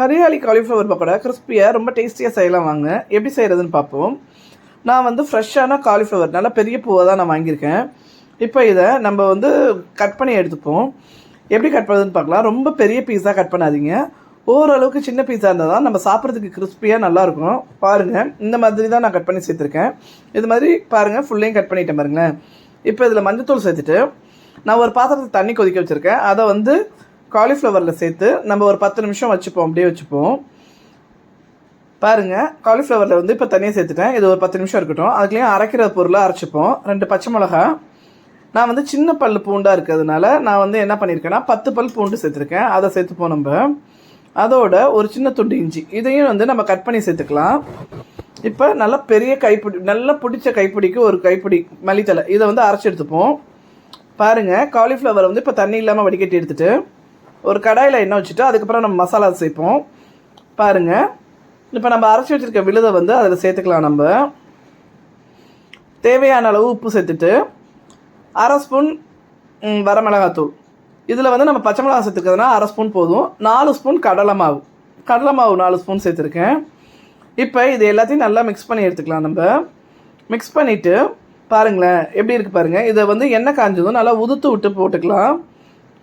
Hariyali cauliflower pakoda கிறிஸ்பியாக ரொம்ப டேஸ்டியாக செய்யலாம் வாங்க. எப்படி செய்கிறதுன்னு பார்ப்போம். நான் வந்து ஃப்ரெஷ்ஷான காலிஃப்ளவர் நல்லா பெரிய பூவை தான் நான் வாங்கியிருக்கேன். இப்போ இதை நம்ம வந்து கட் பண்ணி எடுத்துப்போம். எப்படி கட் பண்ணுறதுன்னு பார்க்கலாம். ரொம்ப பெரிய பீஸாக கட் பண்ணாதீங்க. ஓரளவுக்கு சின்ன பீஸாக இருந்தால் தான் நம்ம சாப்பிட்றதுக்கு கிறிஸ்பியாக நல்லாயிருக்கும் பாருங்கள் இந்த மாதிரி தான் நான் கட் பண்ணி சேர்த்துருக்கேன். இது மாதிரி பாருங்கள் ஃபுல்லையும் கட் பண்ணிட்டேன் பாருங்களேன். இப்போ இதில் மஞ்சத்தூள் சேர்த்துட்டு நான் ஒரு பாத்திரத்தில் தண்ணி கொதிக்க வச்சுருக்கேன். அதை வந்து காலிஃப்ளவரில் சேர்த்து நம்ம ஒரு பத்து நிமிஷம் வச்சுப்போம் அப்படியே வச்சுப்போம். பாருங்கள் காலிஃப்ளவரில் வந்து இப்போ தனியாக சேர்த்துட்டேன். இது ஒரு பத்து நிமிஷம் இருக்கட்டும். அதுக்குள்ளேயும் அரைக்கிற பொருளை அரைச்சிப்போம். ரெண்டு பச்சை மிளகா. நான் வந்து சின்ன பல் பூண்டாக இருக்கிறதுனால நான் வந்து என்ன பண்ணியிருக்கேன்னா பத்து பல் பூண்டு சேர்த்துருக்கேன். அதை சேர்த்துப்போம் நம்ம. அதோட ஒரு சின்ன துண்டு இஞ்சி. இதையும் வந்து நம்ம கட் பண்ணி சேர்த்துக்கலாம். இப்போ நல்லா பெரிய கைப்பிடி நல்லா பிடிச்ச கைப்பிடிக்கு ஒரு கைப்பிடி மல்லித்தலை இதை வந்து அரைச்சி எடுத்துப்போம். பாருங்கள் காலிஃப்ளவர் வந்து இப்போ தண்ணி இல்லாமல் வடிகட்டி எடுத்துகிட்டு ஒரு கடாயில் எண்ணெய் வச்சுட்டு அதுக்கப்புறம் நம்ம மசாலா சேர்ப்போம். பாருங்கள் இப்போ நம்ம அரைச்சி வச்சுருக்க விழுதை வந்து அதில் சேர்த்துக்கலாம் நம்ம. தேவையான அளவு உப்பு சேர்த்துட்டு அரை ஸ்பூன் வரமிளகாத்தூள். இதில் வந்து நம்ம பச்சை மிளகா சேர்த்துக்கிறதுனா அரை ஸ்பூன் போதும். நாலு ஸ்பூன் கடலை மாவு. கடலை மாவு நாலு ஸ்பூன் சேர்த்துருக்கேன். இப்போ இது எல்லாத்தையும் நல்லா மிக்ஸ் பண்ணி எடுத்துக்கலாம் நம்ம. மிக்ஸ் பண்ணிவிட்டு பாருங்களேன் எப்படி இருக்குது பாருங்கள் இதை வந்து எண்ணெய் காஞ்சதும் நல்லா உதுத்து விட்டு போட்டுக்கலாம்.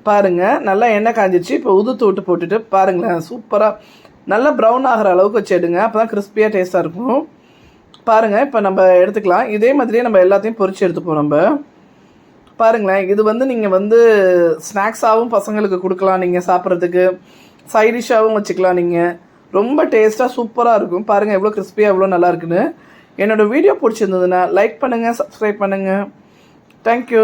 பாருங்கள் நல்லா எண்ணெய் காஞ்சிச்சு இப்போ உதுத்து விட்டு போட்டுட்டு பாருங்களேன் சூப்பராக நல்லா ப்ரௌன் ஆகிற அளவுக்கு வச்சு எடுங்க அப்போ தான் கிறிஸ்பியாக டேஸ்ட்டாக இருக்கும். பாருங்கள் இப்போ நம்ம எடுத்துக்கலாம். இதே மாதிரியே நம்ம எல்லாத்தையும் பொறிச்சு எடுத்துப்போம் நம்ம. பாருங்களேன் இது வந்து நீங்கள் வந்து ஸ்நாக்ஸாகவும் பசங்களுக்கு கொடுக்கலாம். நீங்கள் சாப்பிட்றதுக்கு சைடிஷாகவும் வச்சுக்கலாம் நீங்கள் ரொம்ப டேஸ்ட்டாக சூப்பராக இருக்கும். பாருங்கள் எவ்வளோ கிறிஸ்பியாக எவ்வளோ நல்லா இருக்குன்னு. என்னோடய வீடியோ பிடிச்சிருந்ததுன்னா லைக் பண்ணுங்கள் சப்ஸ்கிரைப் பண்ணுங்கள் தேங்க்யூ